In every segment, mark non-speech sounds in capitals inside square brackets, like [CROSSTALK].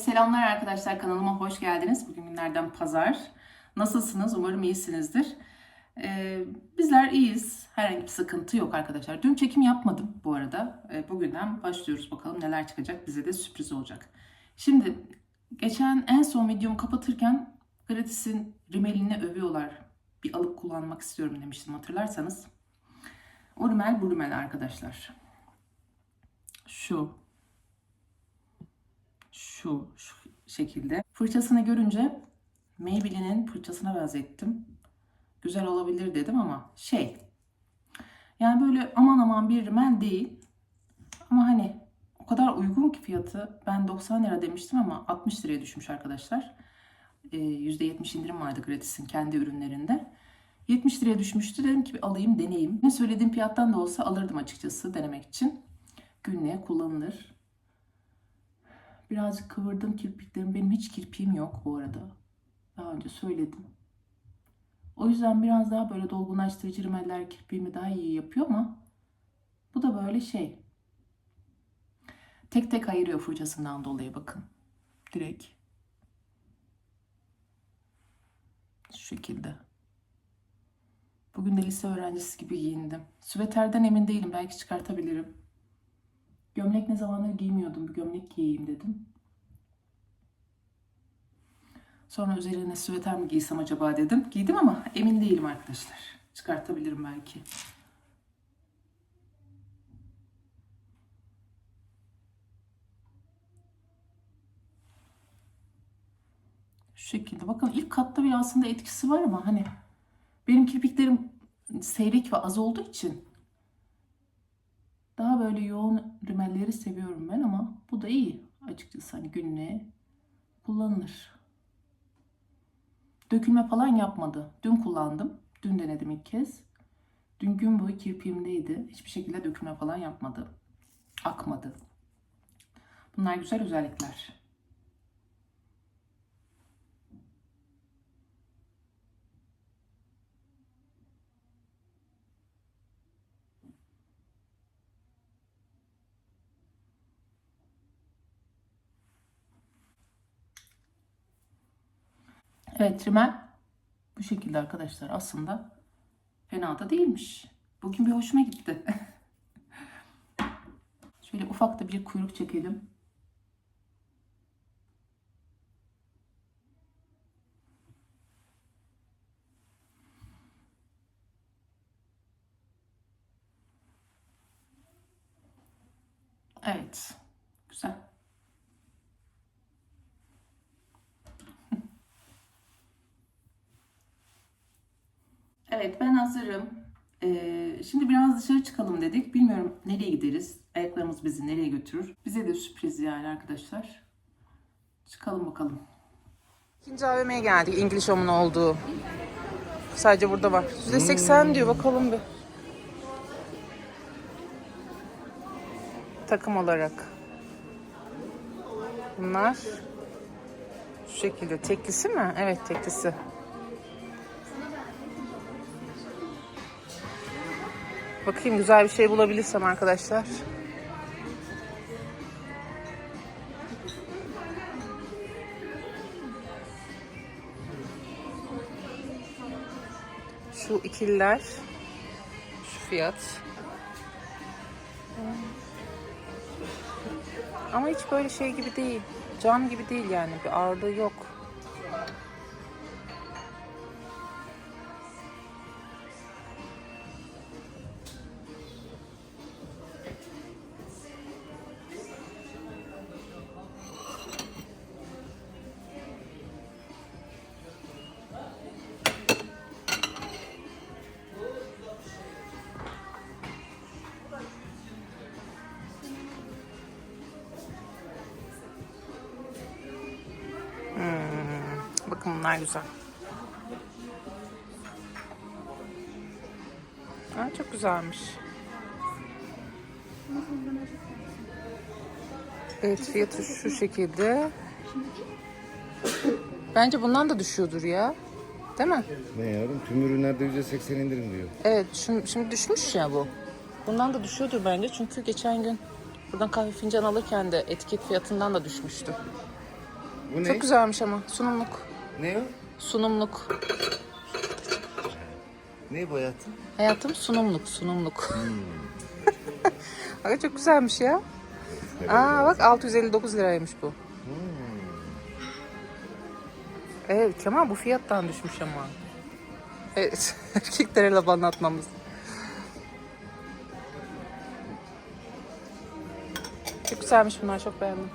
selamlar arkadaşlar kanalıma hoş geldiniz. Bugün günlerden pazar. Nasılsınız? Umarım iyisinizdir. Ee, bizler iyiyiz. Herhangi bir sıkıntı yok arkadaşlar. Dün çekim yapmadım bu arada. Ee, bugünden başlıyoruz bakalım neler çıkacak. Bize de sürpriz olacak. Şimdi geçen en son videomu kapatırken Gratis'in rimelini övüyorlar. Bir alıp kullanmak istiyorum demiştim hatırlarsanız. O rimel bu rimel arkadaşlar. Şu şu, şu şekilde. Fırçasını görünce Maybelline'in fırçasına benzettim. Güzel olabilir dedim ama şey. Yani böyle aman aman bir rimel değil. Ama hani o kadar uygun ki fiyatı. Ben 90 lira demiştim ama 60 liraya düşmüş arkadaşlar. Ee, %70 indirim vardı Gratis'in kendi ürünlerinde. 70 liraya düşmüştü. Dedim ki alayım deneyeyim. Ne söylediğim fiyattan da olsa alırdım açıkçası denemek için. Günlüğe kullanılır. Birazcık kıvırdım kirpiklerimi. Benim hiç kirpiğim yok bu arada. Daha önce söyledim. O yüzden biraz daha böyle dolgunlaştırıcı rimeller kirpiğimi daha iyi yapıyor ama bu da böyle şey. Tek tek ayırıyor fırçasından dolayı bakın. Direkt. Şu şekilde. Bugün de lise öğrencisi gibi giyindim. Süveterden emin değilim. Belki çıkartabilirim. Gömlek ne zamandır giymiyordum. Bir gömlek giyeyim dedim. Sonra üzerine süveter mi giysem acaba dedim. Giydim ama emin değilim arkadaşlar. Çıkartabilirim belki. Şu şekilde. Bakın ilk katta bir aslında etkisi var ama hani benim kirpiklerim seyrek ve az olduğu için daha böyle yoğun rimelleri seviyorum ben ama bu da iyi. Açıkçası hani günlüğe kullanılır. Dökülme falan yapmadı. Dün kullandım. Dün denedim ilk kez. Dün gün boyu kirpiğimdeydi. Hiçbir şekilde dökülme falan yapmadı. Akmadı. Bunlar güzel özellikler. Evet rimel bu şekilde arkadaşlar aslında fena da değilmiş. Bugün bir hoşuma gitti. [LAUGHS] Şöyle ufak da bir kuyruk çekelim. Evet. Güzel. Evet ben hazırım. Ee, şimdi biraz dışarı çıkalım dedik. Bilmiyorum nereye gideriz. Ayaklarımız bizi nereye götürür. Bize de sürpriz yani arkadaşlar. Çıkalım bakalım. İkinci AVM'ye geldik. English Home'un olduğu. Sadece burada var. %80 diyor bakalım bir. Takım olarak. Bunlar şu şekilde. Teklisi mi? Evet teklisi. Bakayım güzel bir şey bulabilirsem arkadaşlar. Şu ikililer. Şu fiyat. Ama hiç böyle şey gibi değil. Cam gibi değil yani. Bir ağırlığı yok. Bunlar güzel. Aa, çok güzelmiş. Evet fiyatı şu şekilde. Bence bundan da düşüyordur ya. Değil mi? Ne yavrum? Tüm ürünlerde %80 indirim diyor. Evet şimdi, şimdi düşmüş ya bu. Bundan da düşüyordur bence çünkü geçen gün buradan kahve fincan alırken de etiket fiyatından da düşmüştü. Bu ne? Çok güzelmiş ama. Sunumluk. Ne o? Sunumluk. Ne bu hayatım? Hayatım sunumluk, sunumluk. [LAUGHS] Bak çok güzelmiş ya. Aa bak 659 liraymış bu. Evet Kemal bu fiyattan düşmüş ama. Evet [LAUGHS] erkeklere laf anlatmamız. Çok güzelmiş bunlar çok beğendim.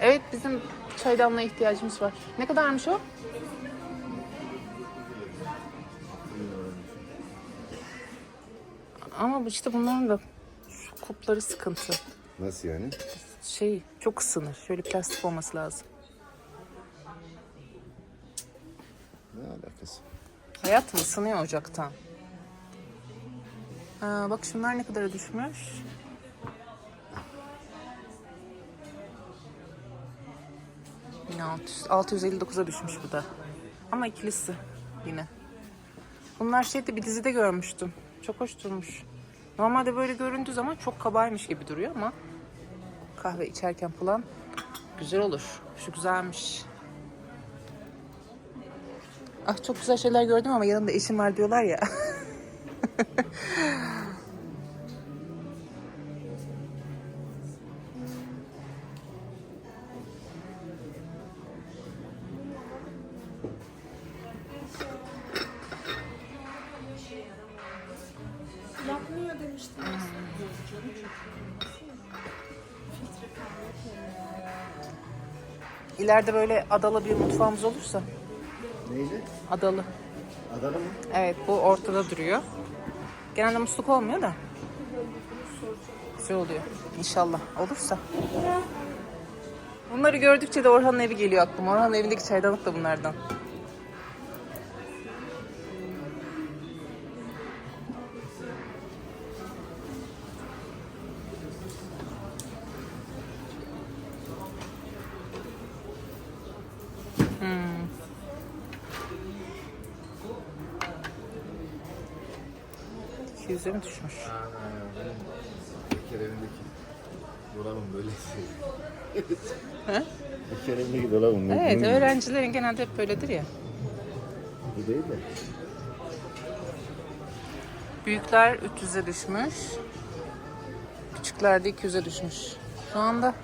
Evet bizim çaydanlığa ihtiyacımız var. Ne kadarmış o? Ama işte bunların da şu kupları sıkıntı. Nasıl yani? Şey çok ısınır. Şöyle plastik olması lazım. Ne alakası? Hayatım ısınıyor ocaktan. Ha, bak şunlar ne kadara düşmüş. Yine 600 659'a düşmüş bu da. Ama ikilisi yine. Bunlar şeyde bir dizide görmüştüm. Çok hoş durmuş. Normalde böyle göründüğü zaman çok kabaymış gibi duruyor ama kahve içerken falan güzel olur. Şu güzelmiş. Ah çok güzel şeyler gördüm ama yanımda eşim var diyorlar ya. [LAUGHS] İleride böyle adalı bir mutfağımız olursa. Neyle? Adalı. Adalı mı? Evet bu ortada duruyor. Genelde musluk olmuyor da. Güzel oluyor. İnşallah olursa. Bunları gördükçe de Orhan'ın evi geliyor aklıma. Orhan'ın evindeki çaydanlık da bunlardan. 200'e mi düşmüş? Bir dolabım böyle. Ha? Bir dolabım. Evet öğrencilerin genelde hep böyledir ya. Bu değil de. Büyükler 300'e düşmüş. Küçükler de 200'e düşmüş. Şu anda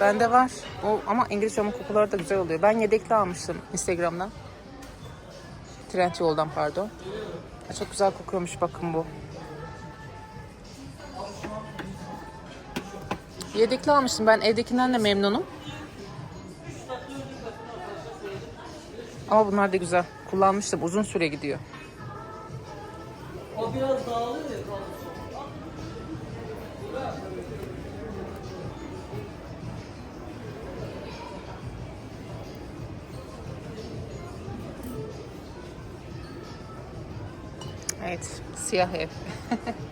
bende var. O, ama İngilizce ama kokuları da güzel oluyor. Ben yedekli almıştım Instagram'dan. Trend yoldan pardon. Çok güzel kokuyormuş bakın bu. Yedekli almıştım. Ben evdekinden de memnunum. Ama bunlar da güzel. Kullanmıştım. Uzun süre gidiyor. Evet, siyah ev. [LAUGHS]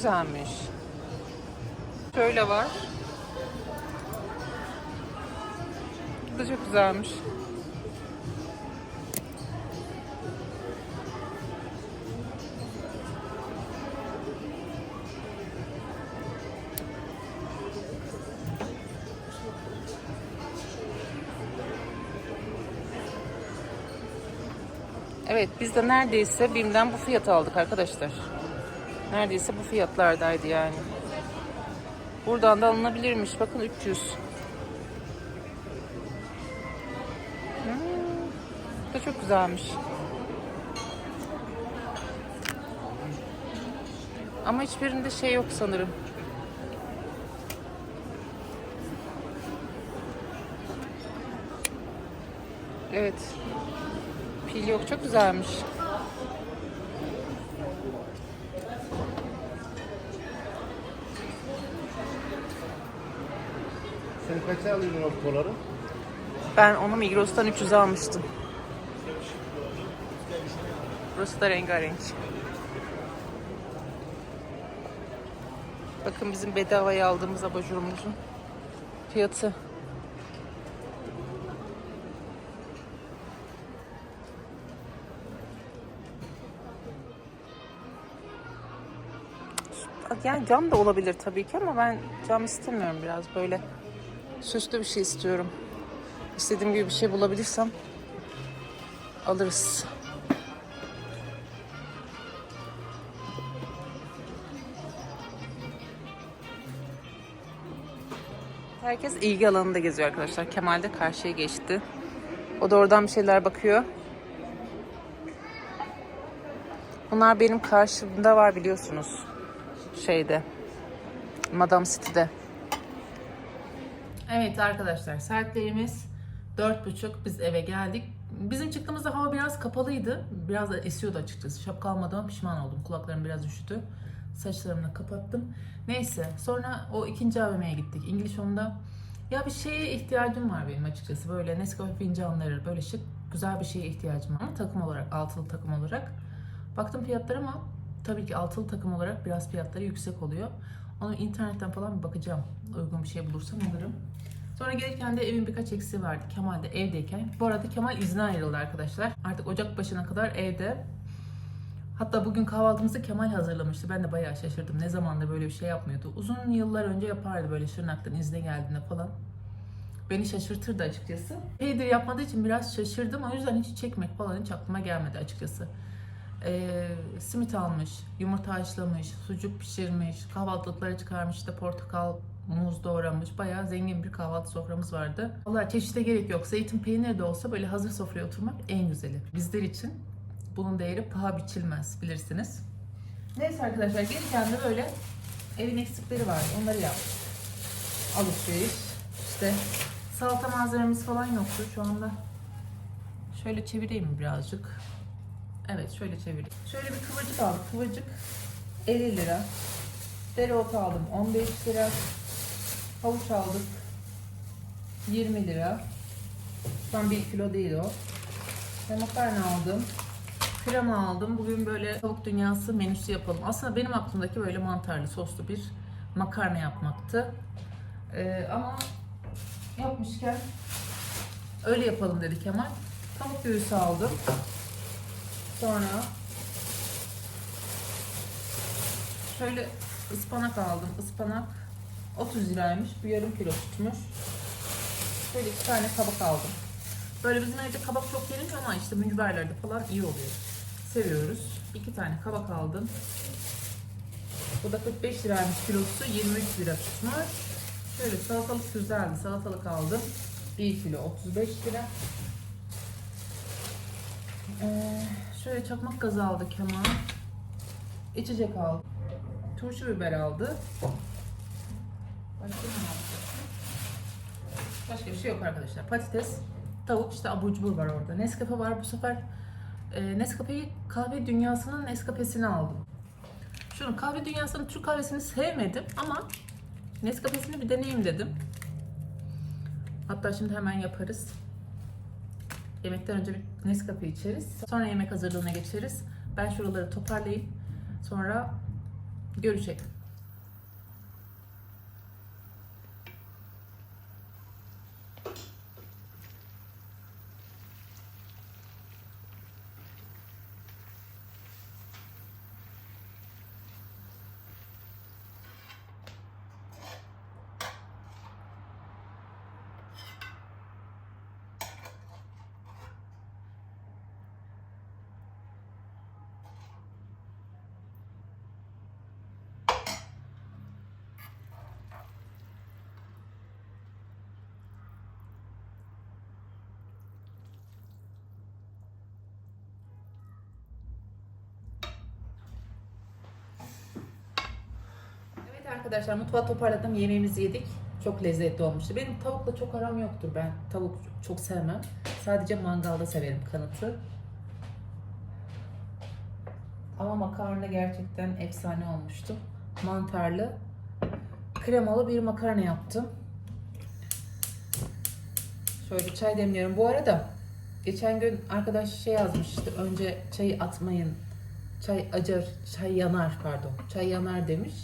güzelmiş. Şöyle var. Bu da çok güzelmiş. Evet biz de neredeyse BİM'den bu fiyatı aldık arkadaşlar. Neredeyse bu fiyatlardaydı yani. Buradan da alınabilirmiş. Bakın 300. Hmm, bu da çok güzelmiş. Ama hiçbirinde şey yok sanırım. Evet. Pil yok. Çok güzelmiş. Kaça alıyordun o poları? Ben onu Migros'tan 300'e almıştım. Burası da rengarenk. Bakın bizim bedavaya aldığımız abajurumuzun fiyatı. Yani cam da olabilir tabii ki ama ben cam istemiyorum biraz böyle süslü bir şey istiyorum. İstediğim gibi bir şey bulabilirsem alırız. Herkes ilgi alanında geziyor arkadaşlar. Kemal de karşıya geçti. O da oradan bir şeyler bakıyor. Bunlar benim karşımda var biliyorsunuz. Şeyde. Madame City'de. Evet arkadaşlar saatlerimiz dört buçuk biz eve geldik. Bizim çıktığımızda hava biraz kapalıydı. Biraz da esiyordu açıkçası. Şapka almadan pişman oldum. Kulaklarım biraz üşüdü. Saçlarımı da kapattım. Neyse sonra o ikinci AVM'ye gittik. İngiliz Home'da. Ya bir şeye ihtiyacım var benim açıkçası. Böyle Nescafe fincanları, böyle şık güzel bir şeye ihtiyacım var. Ama takım olarak, altılı takım olarak. Baktım fiyatlara ama tabii ki altılı takım olarak biraz fiyatları yüksek oluyor. Onu internetten falan bir bakacağım. Uygun bir şey bulursam alırım. Sonra gelirken de evin birkaç eksiği vardı. Kemal de evdeyken. Bu arada Kemal izne ayrıldı arkadaşlar. Artık Ocak başına kadar evde. Hatta bugün kahvaltımızı Kemal hazırlamıştı. Ben de bayağı şaşırdım. Ne zamandır böyle bir şey yapmıyordu. Uzun yıllar önce yapardı böyle Şırnak'tan izne geldiğinde falan. Beni şaşırtırdı açıkçası. Epeydir yapmadığı için biraz şaşırdım. O yüzden hiç çekmek falan hiç aklıma gelmedi açıkçası. Ee, simit almış, yumurta haşlamış, sucuk pişirmiş, kahvaltılıklara çıkarmış, işte portakal, muz doğramış. Bayağı zengin bir kahvaltı soframız vardı. Valla çeşite gerek yok. Zeytin peyniri de olsa böyle hazır sofraya oturmak en güzeli. Bizler için bunun değeri paha biçilmez bilirsiniz. Neyse arkadaşlar gelirken de böyle evin eksikleri vardı. Onları yaptık. Alışveriş. İşte salata malzememiz falan yoktu şu anda. Şöyle çevireyim birazcık? Evet şöyle çevireyim. Şöyle bir kıvırcık aldık. Kıvırcık 50 lira. Dereotu aldım 15 lira. Havuç aldık 20 lira. An 1 kilo değil o. Ve makarna aldım. Krema aldım. Bugün böyle tavuk dünyası menüsü yapalım. Aslında benim aklımdaki böyle mantarlı soslu bir makarna yapmaktı. Ee, ama yapmışken öyle yapalım dedi Kemal. Tavuk göğüsü aldım. Sonra şöyle ıspanak aldım. Ispanak 30 liraymış. Bu yarım kilo tutmuş. Şöyle iki tane kabak aldım. Böyle bizim evde kabak çok yenir ama işte mücverlerde falan iyi oluyor. Seviyoruz. İki tane kabak aldım. Bu da 45 liraymış kilosu. 23 lira tutmuş. Şöyle salatalık güzeldi. Salatalık aldım. 1 kilo 35 lira. Ee, şöyle çakmak gazı aldı Kemal. İçecek aldı. Turşu biber aldı. Başka ne aldı? Başka bir şey yok arkadaşlar. Patates, tavuk, işte abur cubur var orada. Nescafe var bu sefer. E, Nescafe'yi kahve dünyasının Nescafe'sini aldım. Şunu kahve dünyasının Türk kahvesini sevmedim ama Nescafe'sini bir deneyeyim dedim. Hatta şimdi hemen yaparız. Yemekten önce bir Nescafe içeriz. Sonra yemek hazırlığına geçeriz. Ben şuraları toparlayayım. Sonra görüşelim. Evet arkadaşlar mutfağı toparladım. Yemeğimizi yedik. Çok lezzetli olmuştu. Benim tavukla çok aram yoktur. Ben tavuk çok sevmem. Sadece mangalda severim kanıtı. Ama makarna gerçekten efsane olmuştu. Mantarlı, kremalı bir makarna yaptım. Şöyle çay demliyorum. Bu arada geçen gün arkadaş şey yazmıştı. Önce çayı atmayın. Çay acar, çay yanar pardon. Çay yanar demiş.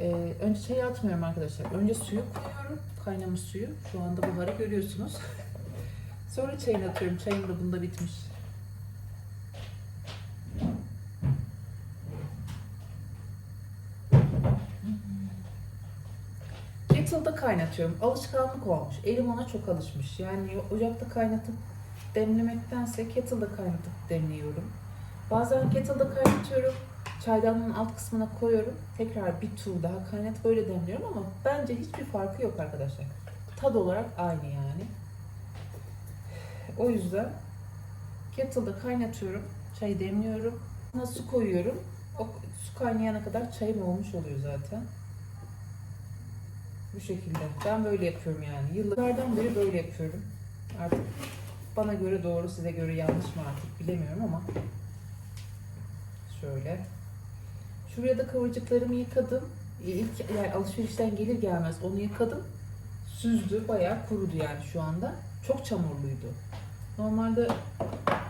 Ee, önce çayı atmıyorum arkadaşlar. Önce suyu koyuyorum. Kaynamış suyu. Şu anda buharı görüyorsunuz. [LAUGHS] Sonra çayını atıyorum. Çayım da bunda bitmiş. Kettle'da kaynatıyorum. Alışkanlık olmuş. Elim ona çok alışmış. Yani ocakta kaynatıp demlemektense kettle'da kaynatıp demliyorum. Bazen kettle'da kaynatıyorum. Çaydanlığın alt kısmına koyuyorum. Tekrar bir tur daha kaynatıp öyle demliyorum ama bence hiçbir farkı yok arkadaşlar. Tad olarak aynı yani. O yüzden kettle'da kaynatıyorum. Çayı demliyorum. Sonra su koyuyorum. O su kaynayana kadar çayım olmuş oluyor zaten. Bu şekilde. Ben böyle yapıyorum yani. Yıllardan beri böyle yapıyorum. Artık bana göre doğru, size göre yanlış mı artık bilemiyorum ama şöyle. Şuraya da kıvırcıklarımı yıkadım. İlk yani alışverişten gelir gelmez onu yıkadım. Süzdü, bayağı kurudu yani şu anda. Çok çamurluydu. Normalde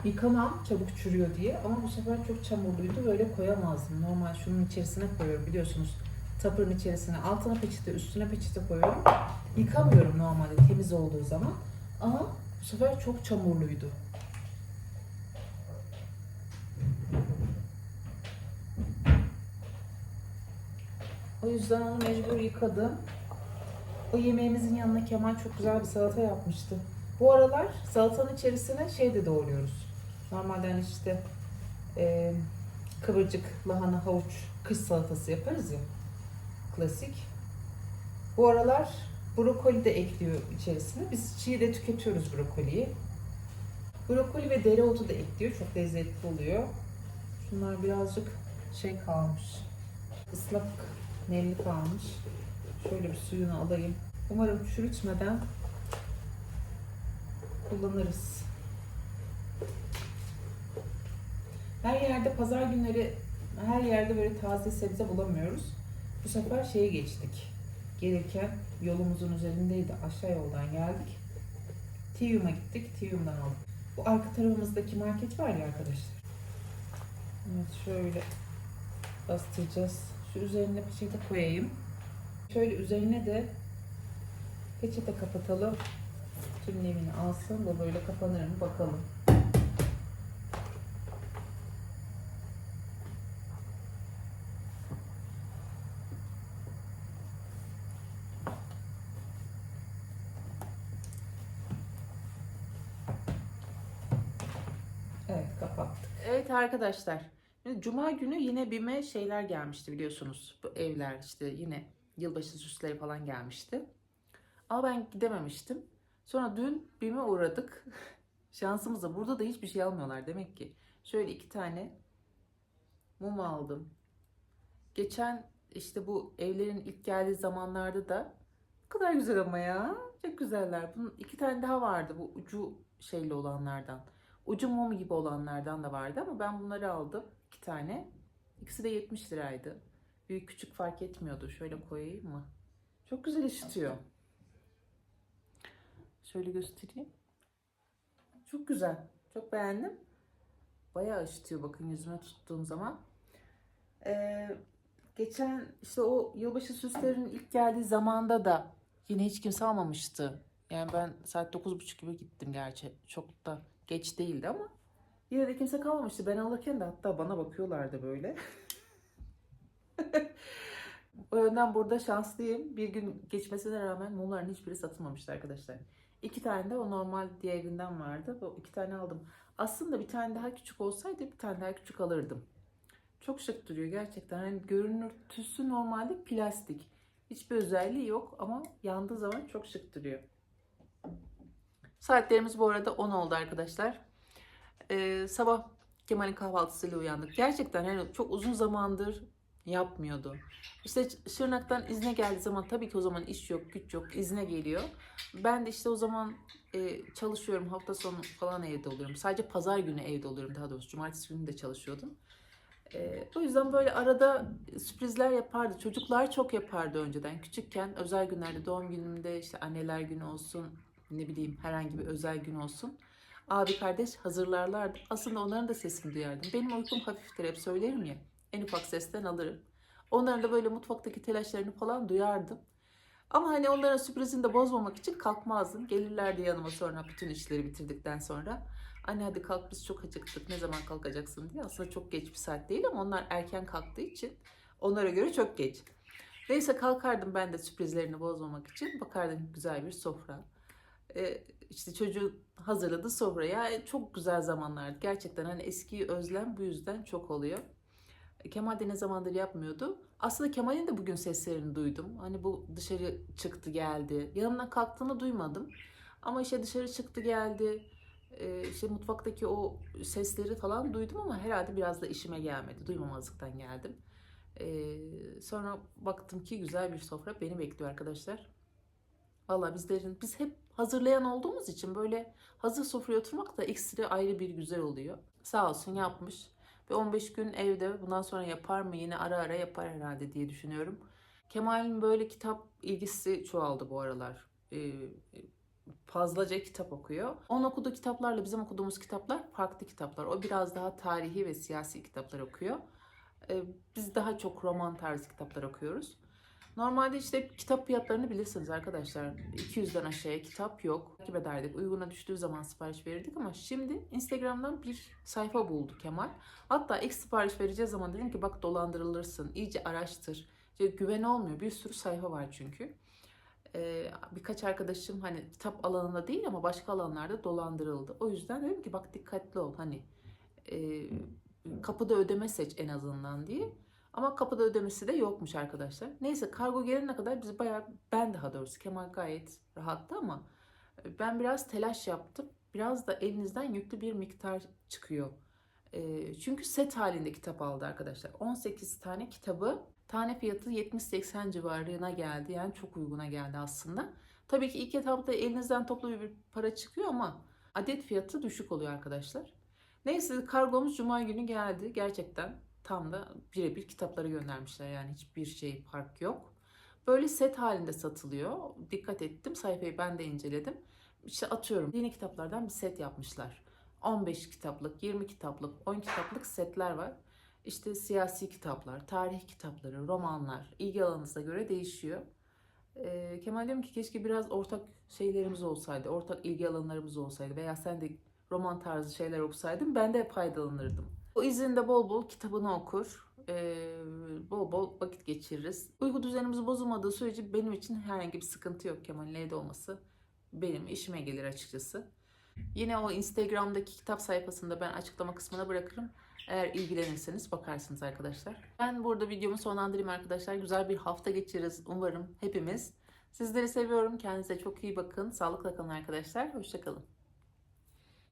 yıkamam çabuk çürüyor diye ama bu sefer çok çamurluydu. Böyle koyamazdım. Normal şunun içerisine koyuyorum biliyorsunuz. Tapırın içerisine altına peçete, üstüne peçete koyuyorum. Yıkamıyorum normalde temiz olduğu zaman. Ama bu sefer çok çamurluydu. O yüzden onu mecbur yıkadım. O yemeğimizin yanına Kemal çok güzel bir salata yapmıştı. Bu aralar salatanın içerisine şey de doğruyoruz. Normalde hani işte e, kıvırcık, lahana, havuç, kış salatası yaparız ya. Klasik. Bu aralar brokoli de ekliyor içerisine. Biz çiğ de tüketiyoruz brokoliyi. Brokoli ve dereotu da ekliyor. Çok lezzetli oluyor. Şunlar birazcık şey kalmış. Islak, nemli kalmış. Şöyle bir suyunu alayım. Umarım çürütmeden kullanırız. Her yerde pazar günleri her yerde böyle taze sebze bulamıyoruz. Bu sefer şeye geçtik. Gelirken yolumuzun üzerindeydi. Aşağı yoldan geldik. Tiyum'a gittik. Tiyum'dan aldık. Bu arka tarafımızdaki market var ya arkadaşlar. Evet şöyle bastıracağız. Şu üzerine peçete koyayım. Şöyle üzerine de peçete kapatalım. Tüm nemini alsın da böyle kapanır mı bakalım. Evet kapattık. Evet arkadaşlar. Cuma günü yine BİM'e şeyler gelmişti biliyorsunuz. Bu evler işte yine yılbaşı süsleri falan gelmişti. Ama ben gidememiştim. Sonra dün BİM'e uğradık. [LAUGHS] Şansımıza burada da hiçbir şey almıyorlar demek ki. Şöyle iki tane mum aldım. Geçen işte bu evlerin ilk geldiği zamanlarda da ne kadar güzel ama ya. Çok güzeller. Bunun iki tane daha vardı bu ucu şeyli olanlardan. Ucu mum gibi olanlardan da vardı ama ben bunları aldım. İki tane. İkisi de 70 liraydı. Büyük küçük fark etmiyordu. Şöyle koyayım mı? Çok güzel ışıtıyor. Şöyle göstereyim. Çok güzel. Çok beğendim. Bayağı ışıtıyor bakın yüzüme tuttuğum zaman. Ee, geçen işte o yılbaşı süslerinin ilk geldiği zamanda da yine hiç kimse almamıştı. Yani ben saat 9.30 gibi gittim gerçi. Çok da geç değildi ama yine de kimse kalmamıştı. Ben alırken de hatta bana bakıyorlardı böyle. [LAUGHS] o yönden burada şanslıyım. Bir gün geçmesine rağmen mumların hiçbiri satılmamıştı arkadaşlar. İki tane de o normal diğerinden vardı. O iki tane aldım. Aslında bir tane daha küçük olsaydı bir tane daha küçük alırdım. Çok şık duruyor gerçekten. Hani görünürtüsü normalde plastik. Hiçbir özelliği yok ama yandığı zaman çok şık duruyor. Saatlerimiz bu arada 10 oldu arkadaşlar. Ee, sabah Kemal'in kahvaltısıyla uyandık. Gerçekten hani çok uzun zamandır yapmıyordu. İşte Şırnak'tan izne geldiği zaman tabii ki o zaman iş yok, güç yok, izne geliyor. Ben de işte o zaman e, çalışıyorum. Hafta sonu falan evde oluyorum. Sadece pazar günü evde oluyorum daha doğrusu. Cumartesi günü de çalışıyordum. E, o yüzden böyle arada sürprizler yapardı. Çocuklar çok yapardı önceden. Küçükken özel günlerde doğum günümde işte anneler günü olsun ne bileyim herhangi bir özel gün olsun. Abi kardeş hazırlarlardı. Aslında onların da sesini duyardım. Benim uykum hafiftir hep söylerim ya. En ufak sesten alırım. Onların da böyle mutfaktaki telaşlarını falan duyardım. Ama hani onların sürprizini de bozmamak için kalkmazdım. Gelirlerdi yanıma sonra bütün işleri bitirdikten sonra. Anne hadi kalk biz çok acıktık ne zaman kalkacaksın diye. Aslında çok geç bir saat değil ama onlar erken kalktığı için onlara göre çok geç. Neyse kalkardım ben de sürprizlerini bozmamak için. Bakardım güzel bir sofra. Ee, işte çocuğu hazırladı sofraya. E, Çok güzel zamanlardı. Gerçekten hani eskiyi özlem bu yüzden çok oluyor. E, Kemal de ne zamandır yapmıyordu. Aslında Kemal'in de bugün seslerini duydum. Hani bu dışarı çıktı geldi. Yanımdan kalktığını duymadım. Ama işte dışarı çıktı geldi. Ee, işte mutfaktaki o sesleri falan duydum ama herhalde biraz da işime gelmedi. Duymamazlıktan geldim. Ee, sonra baktım ki güzel bir sofra beni bekliyor arkadaşlar. Valla bizlerin biz hep hazırlayan olduğumuz için böyle hazır sofraya oturmak da ekstra ayrı bir güzel oluyor. Sağ olsun yapmış. Ve 15 gün evde bundan sonra yapar mı yine ara ara yapar herhalde diye düşünüyorum. Kemal'in böyle kitap ilgisi çoğaldı bu aralar. Ee, fazlaca kitap okuyor. Onun okuduğu kitaplarla bizim okuduğumuz kitaplar farklı kitaplar. O biraz daha tarihi ve siyasi kitaplar okuyor. Ee, biz daha çok roman tarzı kitaplar okuyoruz. Normalde işte kitap fiyatlarını bilirsiniz arkadaşlar. 200'den aşağıya kitap yok. Takip ederdik. Uyguna düştüğü zaman sipariş verirdik ama şimdi Instagram'dan bir sayfa buldu Kemal. Hatta ilk sipariş vereceği zaman dedim ki bak dolandırılırsın. iyice araştır. İşte güven olmuyor. Bir sürü sayfa var çünkü. Ee, birkaç arkadaşım hani kitap alanında değil ama başka alanlarda dolandırıldı. O yüzden dedim ki bak dikkatli ol hani e, kapıda ödeme seç en azından diye. Ama kapıda ödemesi de yokmuş arkadaşlar. Neyse kargo gelene kadar biz bayağı ben daha doğrusu Kemal gayet rahattı ama ben biraz telaş yaptım. Biraz da elinizden yüklü bir miktar çıkıyor. Ee, çünkü set halinde kitap aldı arkadaşlar. 18 tane kitabı tane fiyatı 70-80 civarına geldi. Yani çok uyguna geldi aslında. Tabii ki ilk etapta elinizden toplu bir para çıkıyor ama adet fiyatı düşük oluyor arkadaşlar. Neyse kargomuz cuma günü geldi. Gerçekten tam da birebir kitapları göndermişler. Yani hiçbir şey fark yok. Böyle set halinde satılıyor. Dikkat ettim. Sayfayı ben de inceledim. İşte atıyorum yeni kitaplardan bir set yapmışlar. 15 kitaplık, 20 kitaplık, 10 kitaplık setler var. İşte siyasi kitaplar, tarih kitapları, romanlar, ilgi alanınıza göre değişiyor. Ee, Kemal diyorum ki keşke biraz ortak şeylerimiz olsaydı, ortak ilgi alanlarımız olsaydı veya sen de roman tarzı şeyler okusaydın ben de faydalanırdım. O izinde bol bol kitabını okur, ee, bol bol vakit geçiririz. Uyku düzenimiz bozulmadığı sürece benim için herhangi bir sıkıntı yok Kemal'in evde olması. Benim işime gelir açıkçası. Yine o Instagram'daki kitap sayfasında ben açıklama kısmına bırakırım. Eğer ilgilenirseniz bakarsınız arkadaşlar. Ben burada videomu sonlandırayım arkadaşlar. Güzel bir hafta geçiririz umarım hepimiz. Sizleri seviyorum. Kendinize çok iyi bakın. Sağlıkla kalın arkadaşlar. Hoşçakalın.